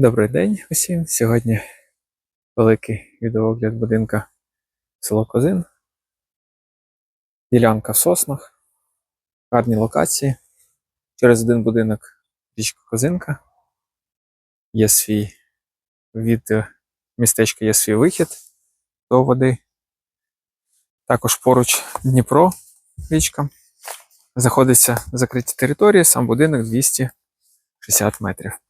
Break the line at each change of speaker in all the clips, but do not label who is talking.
Добрий день усім. Сьогодні великий відеоогляд будинка село Козин. Ділянка в соснах, гарні локації. Через один будинок річка Козинка. Є свій від е, містечка є свій вихід до води. Також поруч Дніпро, річка. Знаходиться в закритій території, сам будинок 260 метрів.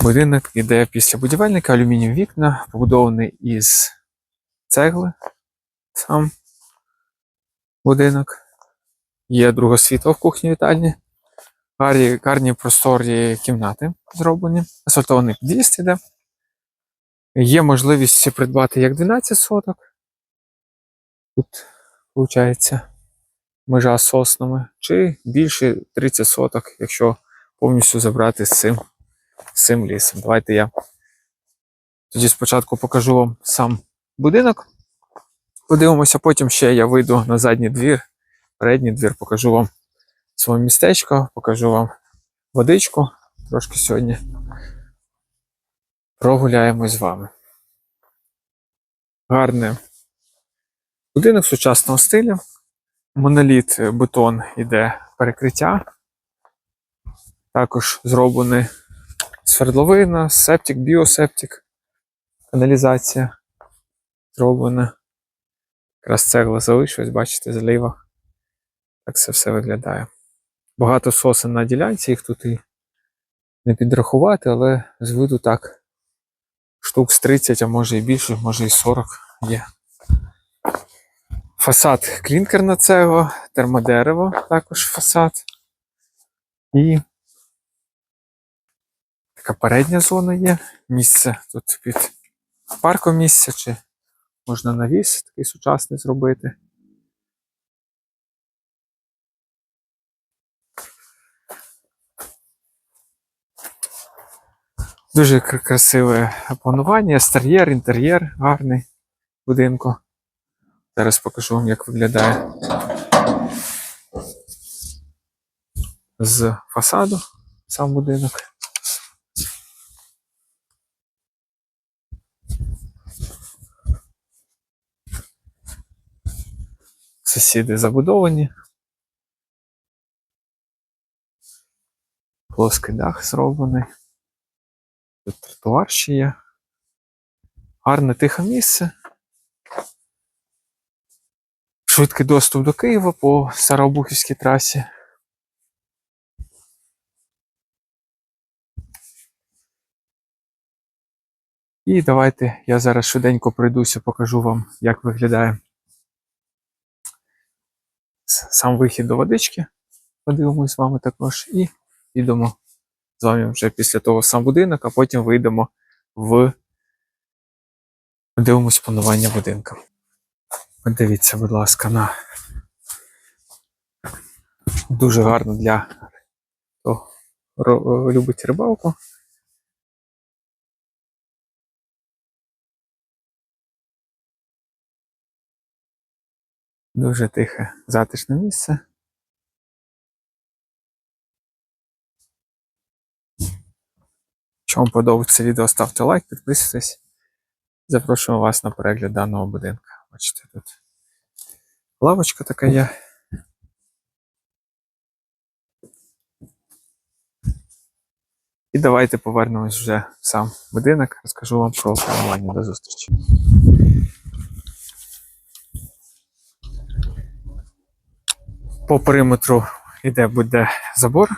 Будинок іде після будівельника, алюмінієві вікна, побудований із цегли. Сам будинок. Є друге світло в кухні вітальні. Гарні, гарні просторі кімнати зроблені. Асфальтований під'їзд іде. Є можливість придбати як 12 соток. Тут, виходить, межа з соснами, чи більше 30 соток, якщо повністю забрати з цим цим лісом. Давайте я тоді спочатку покажу вам сам будинок. Подивимося, потім ще я вийду на задній двір, передній двір, покажу вам своє містечко, покажу вам водичку. Трошки сьогодні прогуляємось з вами. Гарний будинок сучасного стилю. Моноліт е, бетон іде перекриття. Також зроблений свердловина, септик, біосептик, каналізація зроблена. Якраз цегла залишилась, бачите, зліва. Так це все виглядає. Багато сосен на ділянці, їх тут і не підрахувати, але з виду так штук з 30, а може і більше, може і 40 є. Фасад клінкерна цегла, термодерево також фасад. І така передня зона є. Місце тут під парком місце, чи можна навіс такий сучасний зробити. Дуже красиве планування, екстер'єр, інтер'єр гарний будинку. Зараз покажу вам, як виглядає з фасаду сам будинок. Сусіди забудовані. Плоский дах зроблений. Тут тротуар ще є. Гарне тихе місце. Швидкий доступ до Києва по Старообухівській трасі. І давайте я зараз швиденько пройдуся, покажу вам, як виглядає сам вихід до водички. Подивимось з вами також. І підемо з вами вже після того сам будинок, а потім вийдемо в подивимось планування будинка. Подивіться, будь ласка, на дуже гарно для хто любить рибалку. Дуже тихе, затишне місце. Якщо вам подобається відео, ставте лайк, підписуйтесь. Запрошуємо вас на перегляд даного будинка. Бачите, тут лавочка така є. І давайте повернемось вже в сам будинок, розкажу вам про планування до зустрічі. По периметру іде буде забор.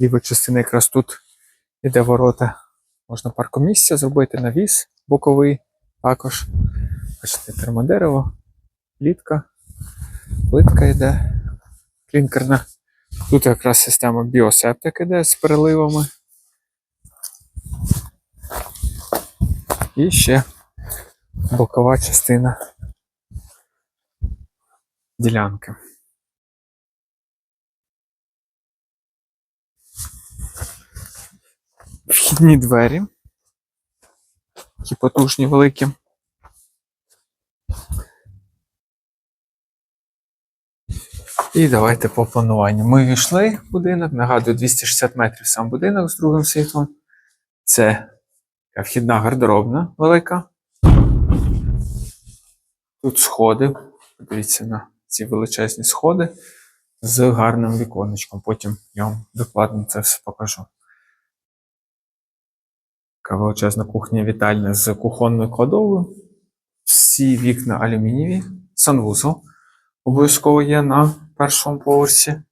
Ліва частина якраз тут іде ворота. Можна паркомісця зробити, навіс боковий також. Бачите, термодерево, плітка, плитка йде, клінкерна. Тут якраз система біосептик іде з переливами. І ще бокова частина ділянки. Вхідні двері. Такі потужні, великі. І давайте по плануванню. Ми війшли в будинок, нагадую, 260 метрів сам будинок з другим світлом. Це вхідна гардеробна велика. Тут сходи. Подивіться на ці величезні сходи з гарним віконечком. Потім я вам докладно це все покажу. Така величезна кухня вітальня з кухонною кладовою. Всі вікна алюмінієві, санвузол обов'язково є на першому поверсі.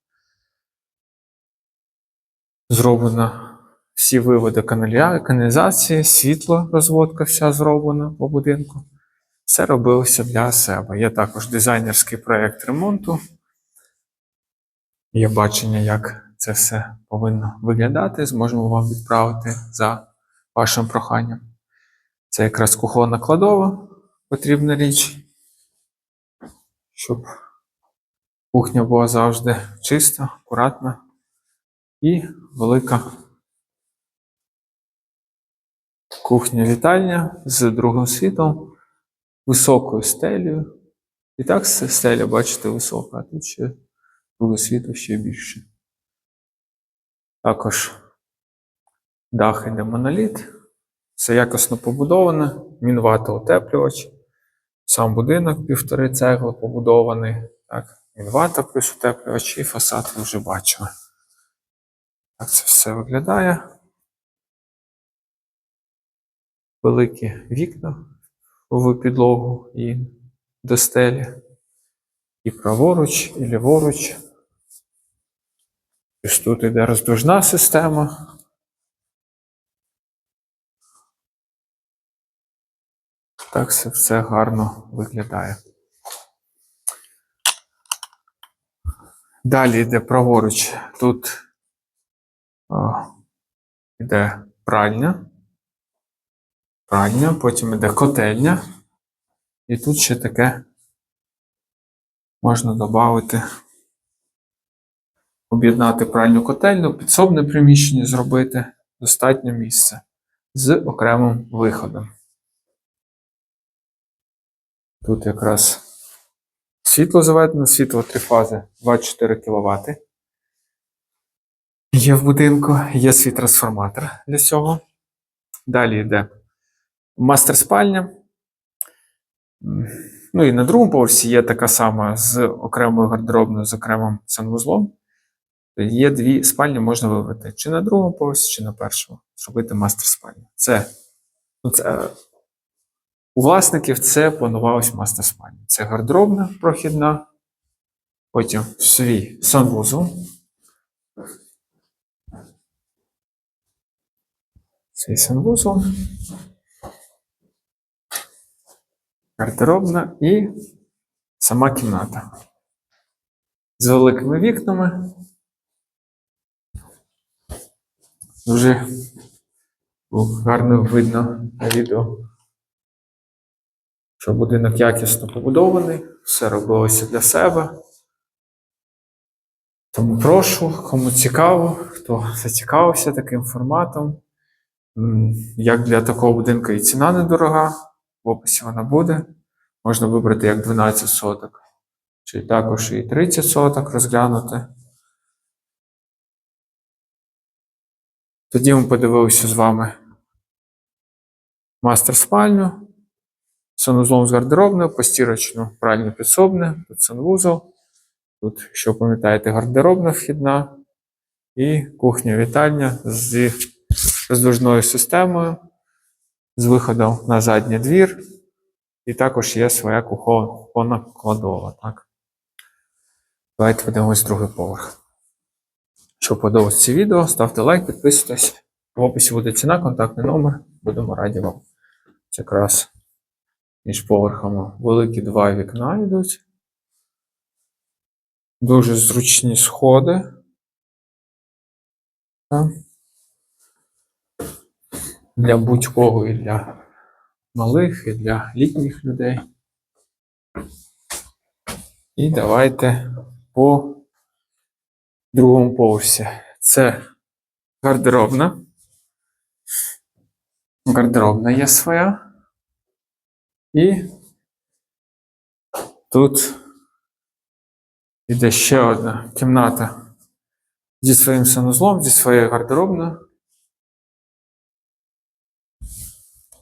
Зроблено всі виводи каналізації, світло, розводка вся зроблена по будинку. Все робилося для себе. Є також дизайнерський проєкт ремонту. Є бачення, як це все повинно виглядати. Зможемо вам відправити за вашим проханням. Це якраз кухонна кладова, потрібна річ, щоб кухня була завжди чиста, акуратна і велика кухня-вітальня з другим світом, високою стелею. І так стеля, бачите, висока, а тут ще друге світло ще більше. Також дах іде моноліт. Все якісно побудоване, мінвата утеплювач. Сам будинок півтори цегли побудований. Так, мінвата плюс утеплювач і фасад ви вже бачили. Так це все виглядає. Великі вікна в підлогу і до стелі. І праворуч, і ліворуч. Ось тут іде роздвижна система. Так це все гарно виглядає. Далі йде праворуч. Тут о, йде пральня. Пральня, потім йде котельня. І тут ще таке можна додати, об'єднати пральню котельню, підсобне приміщення зробити достатньо місця з окремим виходом. Тут якраз світло заведено, світло три фази 24 кВт. Є в будинку, є свій трансформатор для цього. Далі йде мастер спальня. Ну і на другому поверсі є така сама з окремою гардеробною, з окремим санвузлом. Є дві спальні, можна вибрати чи на другому поверсі, чи на першому. Зробити мастер спальню. Це, ну, це у власників це планувалось мастер спальня. Це гардеробна прохідна, потім свій санвузол. Свій санвузол. Гардеробна і сама кімната. З великими вікнами. Дуже гарно видно на відео що будинок якісно побудований, все робилося для себе. Тому прошу, кому цікаво, хто зацікавився таким форматом. Як для такого будинку і ціна недорога, в описі вона буде. Можна вибрати як 12 соток, чи також і 30 соток розглянути. Тоді ми подивилися з вами мастер спальню санузлом з гардеробною, постірочну, пральне підсобне, тут санвузол. Тут, якщо пам'ятаєте, гардеробна вхідна і кухня-вітальня з роздвижною системою, з виходом на задній двір. І також є своя кухонна кладова. Так? Давайте подивимось другий поверх. Якщо подобається це відео, ставте лайк, підписуйтесь. В описі буде ціна, контактний номер. Будемо раді вам. Це якраз між поверхами великі два вікна йдуть. Дуже зручні сходи. Так. Для будь-кого і для малих, і для літніх людей. І давайте по другому поверсі. Це гардеробна. Гардеробна є своя. І тут Іде ще одна кімната зі своїм санузлом, зі своєю гардеробною.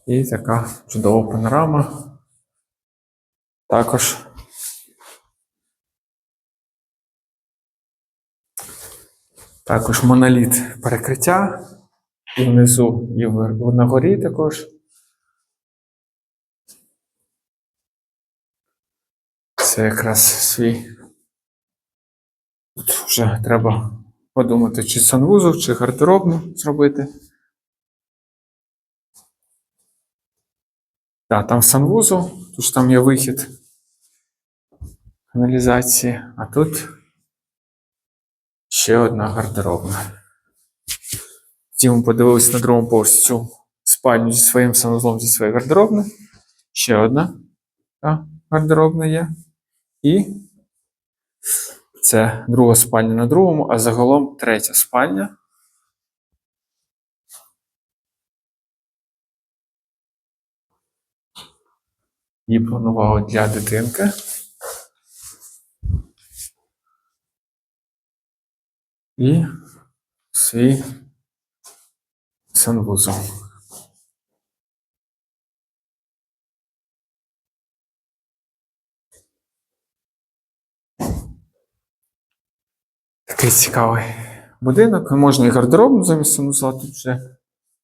І така чудова панорама. Також також моноліт перекриття. І внизу, і на горі також. Це якраз свій. Тут вже треба подумати, чи санвузол, чи гардеробну зробити. Так, там санвузол, тут ж там є вихід каналізації, а тут ще одна гардеробна. Ті ми подивилися на другому поверсі цю спальню зі своїм санузлом, зі своєю гардеробною. Ще одна та, гардеробна є. І це друга спальня на другому, а загалом третя спальня. Її планували для дитинки. І свій санвузол. Такий цікавий будинок. Можна і гардеробну замість санузла тут вже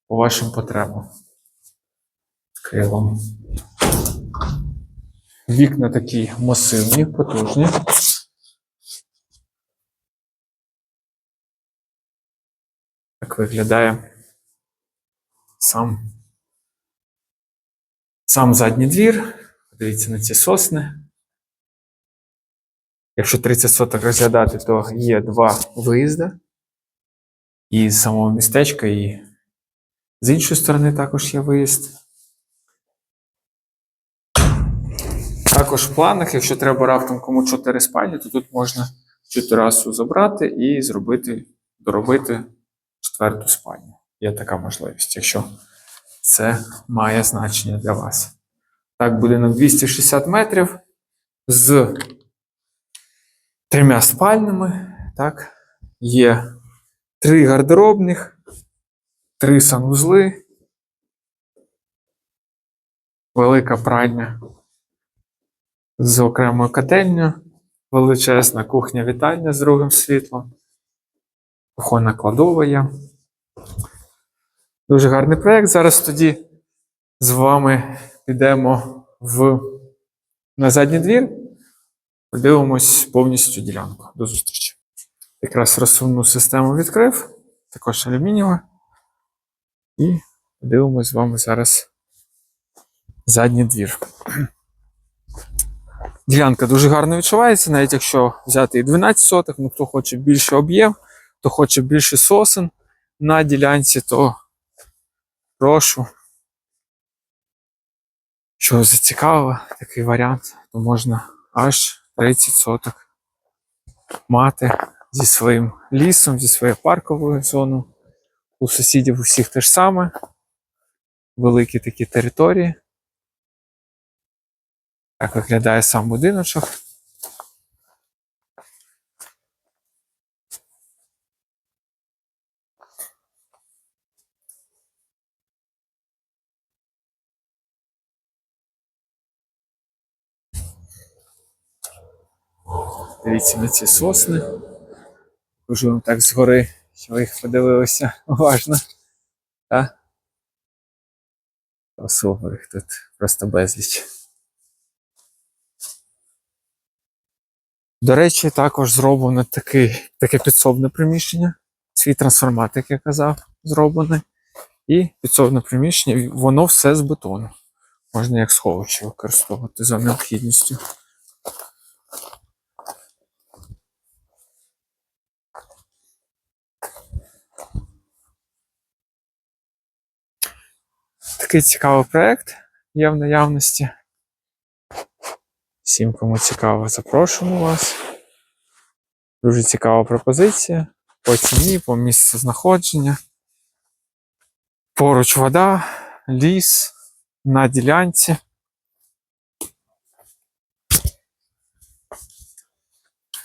по вашим потребам. Крилом. Вікна такі масивні, потужні. Так виглядає сам, сам задній двір. Подивіться на ці сосни. Якщо 30 соток розглядати, то є два виїзди. І з самого містечка, і з іншої сторони також є виїзд. Також в планах, якщо треба раптом кому 4 спальні, то тут можна цю терасу забрати і зробити, доробити четверту спальню. Є така можливість, якщо це має значення для вас. Так, будинок 260 метрів з трьома спальнями. Так, є три гардеробних, три санвузли, велика пральня з окремою котельнею, величезна кухня-вітальня з другим світлом, кухонна кладова є. Дуже гарний проєкт. Зараз тоді з вами підемо в, на задній двір, подивимось повністю ділянку. До зустрічі. Якраз розсувну систему відкрив, також алюмінієва. І подивимось з вами зараз задній двір. Ділянка дуже гарно відчувається, навіть якщо взяти і 12 соток, ну хто хоче більше об'єм, хто хоче більше сосен на ділянці, то прошу. Що зацікавило такий варіант, то можна аж 30 соток мати зі своїм лісом, зі своєю парковою зоною. У сусідів усіх те ж саме. Великі такі території. Так виглядає сам будиночок. Дивіться на ці сосни. Покажу вам так згори, що ви їх подивилися уважно. Особо тут просто безліч. До речі, також зроблено таке, таке підсобне приміщення. Свій трансформатор, як я казав, зроблений. І підсобне приміщення, воно все з бетону. Можна як сховище використовувати за необхідністю. Такий цікавий проєкт є в наявності. Всім, кому цікаво, запрошуємо вас. Дуже цікава пропозиція по ціні, по місцю знаходження. Поруч вода, ліс на ділянці.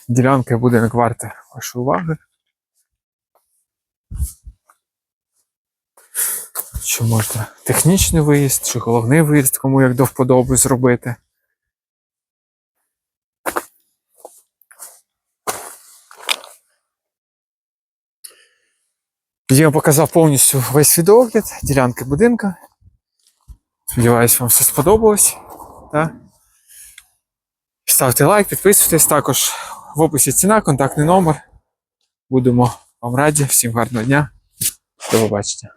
ділянка і будинок варте вашої уваги. Чи можна технічний виїзд, чи головний виїзд, кому як до вподоби зробити. Я показав повністю весь відеогляд, ділянки будинка. Сподіваюсь, вам все сподобалось. Да? Ставте лайк, підписуйтесь також в описі ціна, контактний номер. Будемо вам раді. Всім гарного дня. До побачення.